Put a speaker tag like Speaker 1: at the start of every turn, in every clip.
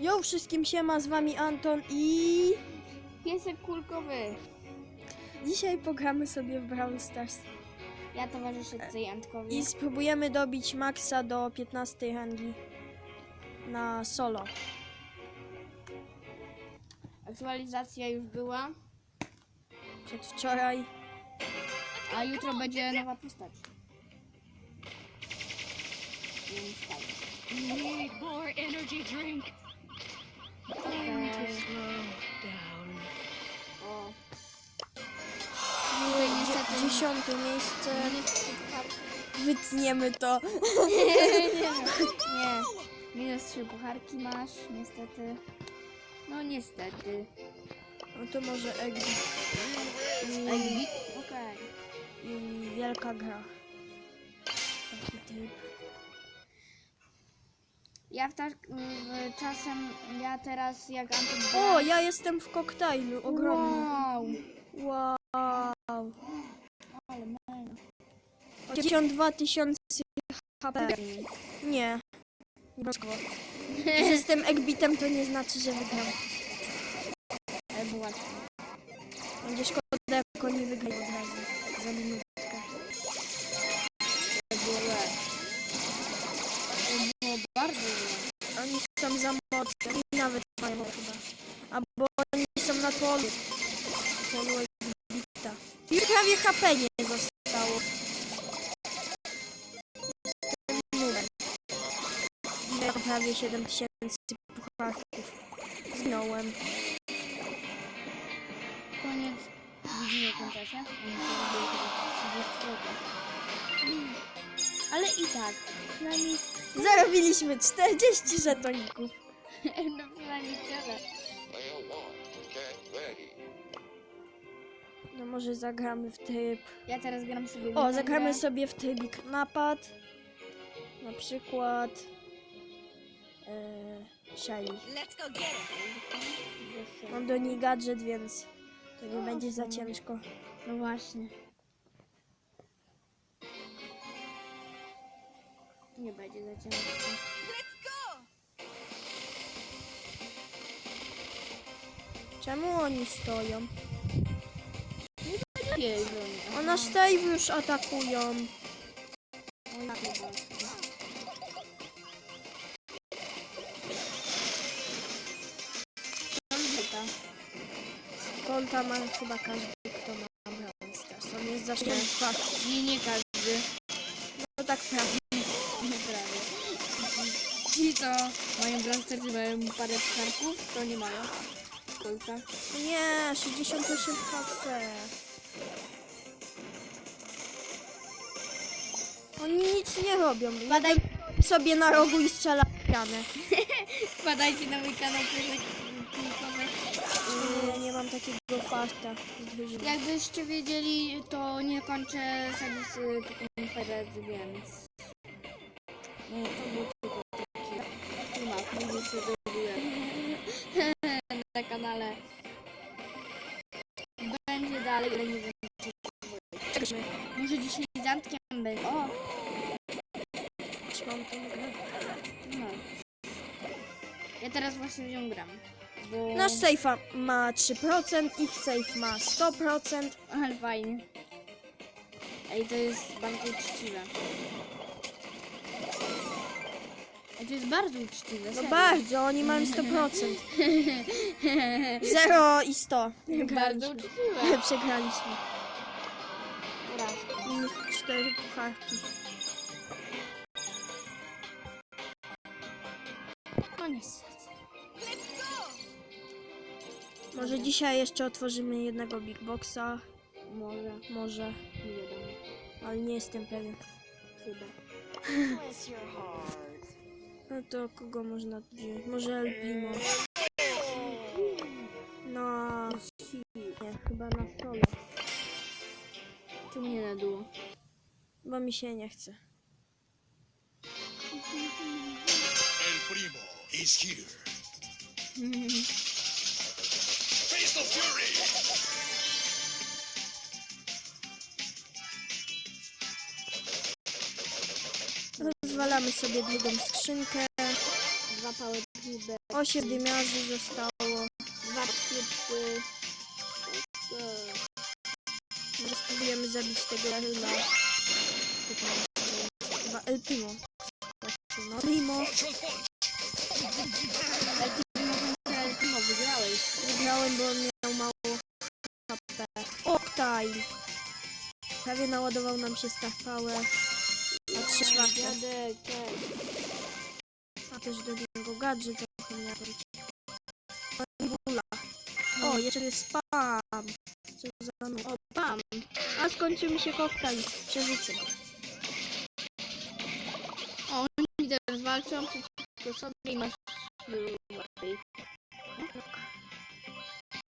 Speaker 1: Jo, wszystkim siema, z wami Anton i
Speaker 2: Piesek kulkowy.
Speaker 1: dzisiaj pogramy sobie w Brawl Stars
Speaker 2: Ja towarzyszę tutaj Antkowi.
Speaker 1: i spróbujemy dobić Maxa do 15 rangi na solo.
Speaker 2: Aktualizacja już była,
Speaker 1: Przedwczoraj.
Speaker 2: a jutro będzie nowa postać. Więc tak.
Speaker 3: Need more energy drink.
Speaker 2: O.
Speaker 1: Dzie- dziesiąte miejsce. Wytniemy to.
Speaker 2: nie, nie. Minus trzy pucharki masz, niestety. No niestety.
Speaker 1: No to może Egg
Speaker 2: Exit? Okej.
Speaker 1: i wielka gra. Taki typ.
Speaker 2: Ja w tak w, czasem, ja teraz jak Anton...
Speaker 1: O, ja jestem w koktajlu, ogromny.
Speaker 2: Wow.
Speaker 1: Wow.
Speaker 2: Ale mega.
Speaker 1: 52 tysiące HP. Nie. Nie rozkoło. Że jestem Egbitem to nie znaczy, że wygram.
Speaker 2: Ale było łatwo.
Speaker 1: Już prawie HP nie zostało. Jestem nudem. Miałem prawie 7000 pucharków. Zginąłem.
Speaker 2: Koniec. Widzimy chyba 30 Mm. Ale i tak. Przynajmniej,
Speaker 1: Zarobiliśmy 40 żetoników.
Speaker 2: no przynajmniej tyle.
Speaker 1: No może zagramy w tryb.
Speaker 2: Ja teraz gram sobie
Speaker 1: O, zagramy sobie w trybik napad. Na przykład. Yy, Shelly.
Speaker 3: Let's go get it.
Speaker 1: Mam do niej gadżet, więc to nie będzie za ciężko.
Speaker 2: No właśnie. Nie będzie za ciężko.
Speaker 1: Czemu oni stoją?
Speaker 2: Jej, broń.
Speaker 1: Ona Stave już atakują.
Speaker 2: Oj, chyba. Kolbita.
Speaker 1: Konta ma chyba każdy, kto ma Brawl Stars. On jest za szybko.
Speaker 2: Nie, nie każdy.
Speaker 1: No tak prawie.
Speaker 2: Nie prawie. Ci, co mają blasterzy, mają parę karków, to nie mają. Kolka.
Speaker 1: Nie, 68 HP. Oni nic nie robią.
Speaker 2: Badaj,
Speaker 1: Sobie na rogu i strzela w ścianę.
Speaker 2: badajcie na mój kanał Piesek Kulkowy.
Speaker 1: Nie, nie mam takiego farta. z.
Speaker 2: Jakbyście wiedzieli, to nie kończę serwisy Pokémon Fred, więc... Nie, to był tylko taki klimat, ludzie się zrobiłem na kanale. Będzie dalej, ale nie wiem czy... Może dzisiaj z teraz właśnie w nią gram. Bo...
Speaker 1: Nasz safe ma 3%, ich safe ma 100%.
Speaker 2: Ale fajnie. Ej, to jest bardzo uczciwe. Ej, to jest bardzo uczciwe.
Speaker 1: No
Speaker 2: serio.
Speaker 1: bardzo, oni mają 100%. 0 i 100.
Speaker 2: Bardzo uczciwe.
Speaker 1: Przegraliśmy.
Speaker 2: Porażka.
Speaker 1: Minus 4 pucharki.
Speaker 2: No
Speaker 1: Może dzisiaj jeszcze otworzymy jednego Big Boxa.
Speaker 2: Może.
Speaker 1: Może,
Speaker 2: Nie wiadomo.
Speaker 1: ale nie jestem pewien.
Speaker 2: Chyba.
Speaker 1: No to kogo można tu wziąć? Może El Primo. No, nie, chyba na solo.
Speaker 2: Czemu nie na dół?
Speaker 1: Bo mi się nie chce.
Speaker 4: El Primo is here. The Fury!
Speaker 1: Rozwalamy sobie drugą skrzynkę.
Speaker 2: Dwa power cube,
Speaker 1: 8 dymiarzy zostało.
Speaker 2: dwa cubesy.
Speaker 1: Może spróbujemy zabić tego Ryla. Kto tam jeszcze jest? Chyba El Primo. No Primo. Octile. Prawie naładował nam się Star Power. Na 3 czwarte. A też do niego gadżet zapomniałem powiedzieć. Bula. O, jeszcze jest spam. Co za nu-
Speaker 2: O, bam.
Speaker 1: A skończył mi się koktajl. Przerzucę.
Speaker 2: O, oni teraz walczą przeciwko sobie i masz łatwiej.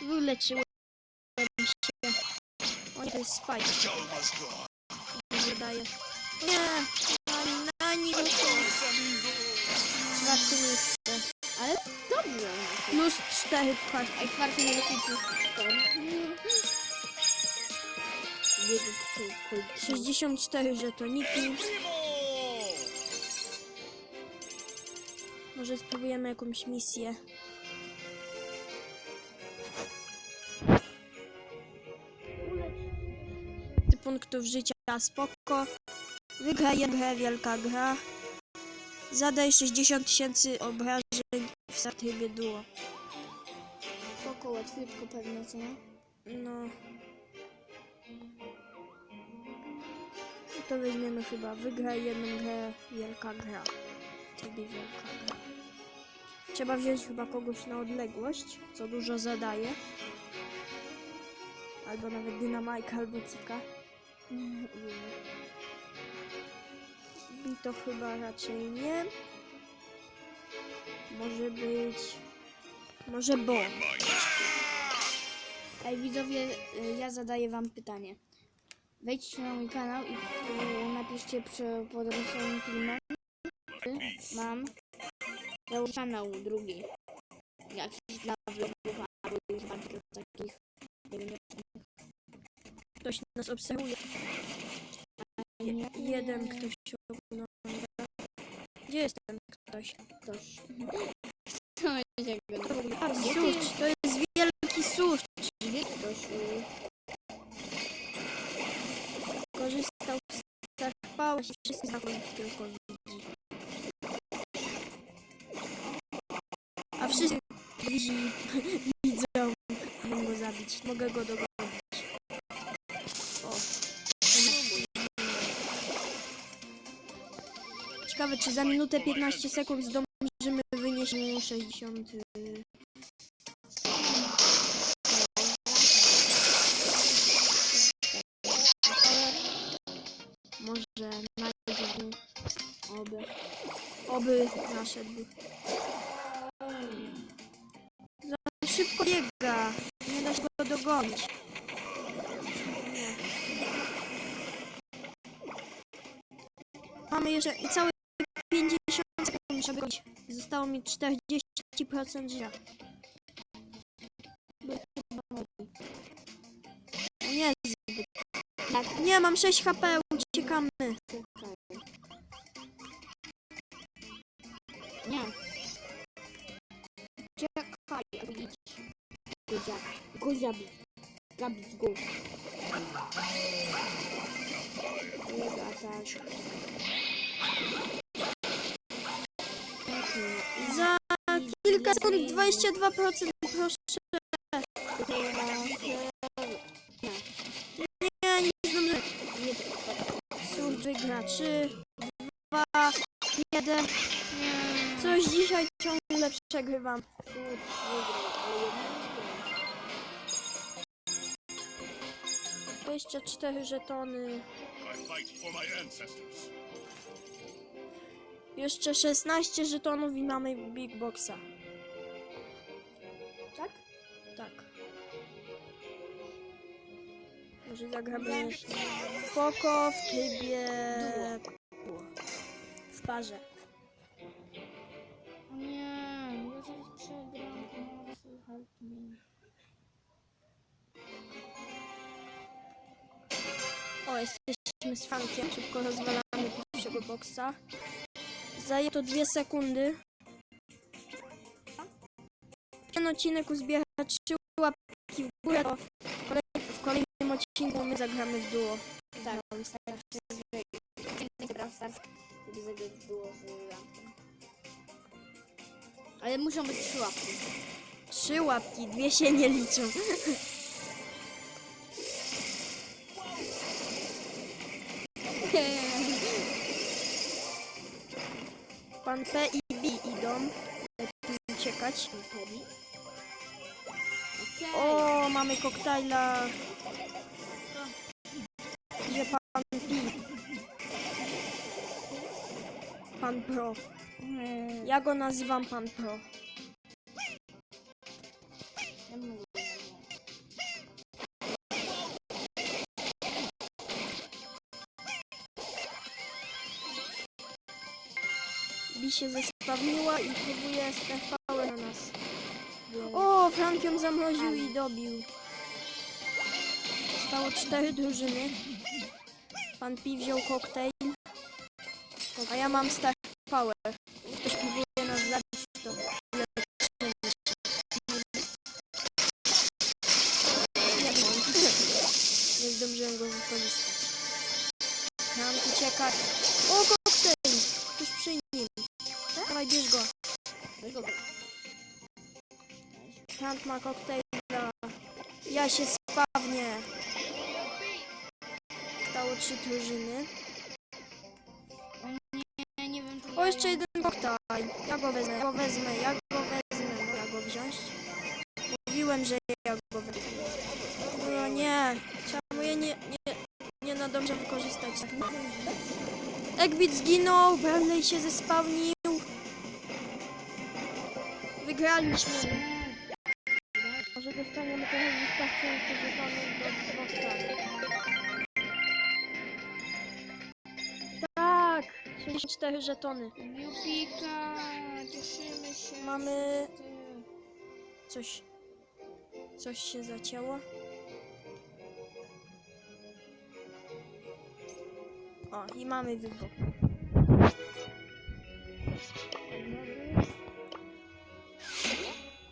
Speaker 1: Wyleczyłem się. O, nie, to jest Spike. Wydaje. Nie! Nani, nani, no Czwarte miejsce.
Speaker 2: Ale dobrze.
Speaker 1: Plus 4 pchać.
Speaker 2: Ej, czwarty nie leci plus cztery. Biegu tu
Speaker 1: 64 żetoniki. Może spróbujemy jakąś misję. Punktów życia spoko. Wygraj grę, wielka gra. Zadaj 60 tysięcy obrażeń w startrybie duo.
Speaker 2: Spoko, łatwiutko pewnie, co nie?
Speaker 1: No. To weźmiemy chyba. Wygraj jedną grę, wielka gra. Wtedy wielka gra. Trzeba wziąć chyba kogoś na odległość, co dużo zadaje. Albo nawet dynamajka, albo cika. I to chyba raczej nie. Może być... Może Bo.
Speaker 2: Ej, widzowie, y, ja zadaję wam pytanie. Wejdźcie na mój kanał i y, napiszcie przy, pod swoim filmem. Mam założę kanał drugi. Jakiś dla vlogów albo już takich. Nie wiem,
Speaker 1: Ktoś nas obserwuje. Jeden ktoś ogląda. Gdzie jest ten ktoś?
Speaker 2: ktoś. To będzie go.
Speaker 1: A, to jest wielki surcz.
Speaker 2: Gdzie ktoś? y,
Speaker 1: Korzystał z Star Power i wszyscy zachodzi tylko widzi. A wszyscy widzi, widzą, mogą go zabić. Mogę go dogonić. Czy za minutę 15 sekund zdążymy wynieść mu 60... y, Może najdzie mu.
Speaker 2: Oby.
Speaker 1: Oby naszedł. Za szybko biega. Nie da się go dogonić. Mamy jeszcze i całe 50 żeby gonić. Zostało mi 40% życia. Nie, zbyt. Nie, mam 6 HP, uciekamy.
Speaker 2: Nie. Czekaj, idź. Go zabić. Go zabić. Zabić go. Jego
Speaker 1: sekund 22%, proszę. Nie, nie zdążę.
Speaker 2: Nie, to
Speaker 1: Sur wygra 3, 2, 1. Coś dzisiaj ciągle przegrywam.
Speaker 2: jednak
Speaker 1: 24 żetony. Jeszcze 16 żetonów i mamy Big Boxa.
Speaker 2: Tak?
Speaker 1: Może zagramy Poco w trybie w parze.
Speaker 2: O nie, ja zaraz przegram. Pomocy, help me.
Speaker 1: O, jesteśmy z Frankiem. Szybko rozwalamy pierwszego boksa. Zajęło to dwie sekundy. ten odcinek uzbiera trzy łapki w górę, to w kolejnym odcinku my zagramy w duo.
Speaker 2: Tak, wystarczy, że z lampą. Ale muszą być trzy łapki.
Speaker 1: Trzy łapki, dwie się nie liczą. Pan P i B idą. Lepiej uciekać.
Speaker 2: Okej.
Speaker 1: O, mamy koktajla. Gdzie pan P? Pan Pro. Ja go nazywam pan Pro. Bi się zespawniła i próbuje STV na nas. O, Frank ją zamroził i dobił. Zostało cztery drużyny. Pan Pi wziął koktajl. A ja mam Star Power. Ktoś próbuje nas zabić, to. Nie mam. Nie zdążyłem go wykorzystać. Frank ucieka. O, koktajl! Ktoś przy nim. Dawaj, bierz go.
Speaker 2: Weź go.
Speaker 1: Frank ma koktajla. Ja się spawnię. Stało trzy drużyny.
Speaker 2: Ja nie wiem, czy
Speaker 1: O, jeszcze jeden koktajl. Ja go wezmę, ja go wezmę, ja go wezmę. Ja go wziąć. Mówiłem, że ja go wezmę. No nie. Czemu ja nie, nie, nie nadążę wykorzystać. Egbit zginął, Bradley się zespawnił. Wygraliśmy. Może dostaniemy trochę wystarczająco żetonów do dwóch stron. Tak! 64 żetony.
Speaker 2: Jupika, cieszymy się.
Speaker 1: Mamy coś. Coś się zacięło. O, i mamy wybuch.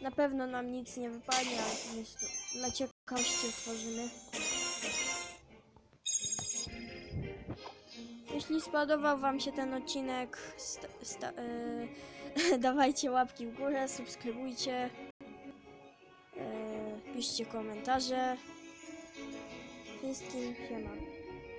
Speaker 1: Na pewno nam nic nie wypadnie, ale po prostu dla ciekawości otworzymy. Jeśli spodobał Wam się ten odcinek, e, dawajcie łapki w górę, subskrybujcie, e, piszcie komentarze. Wszystkim siema.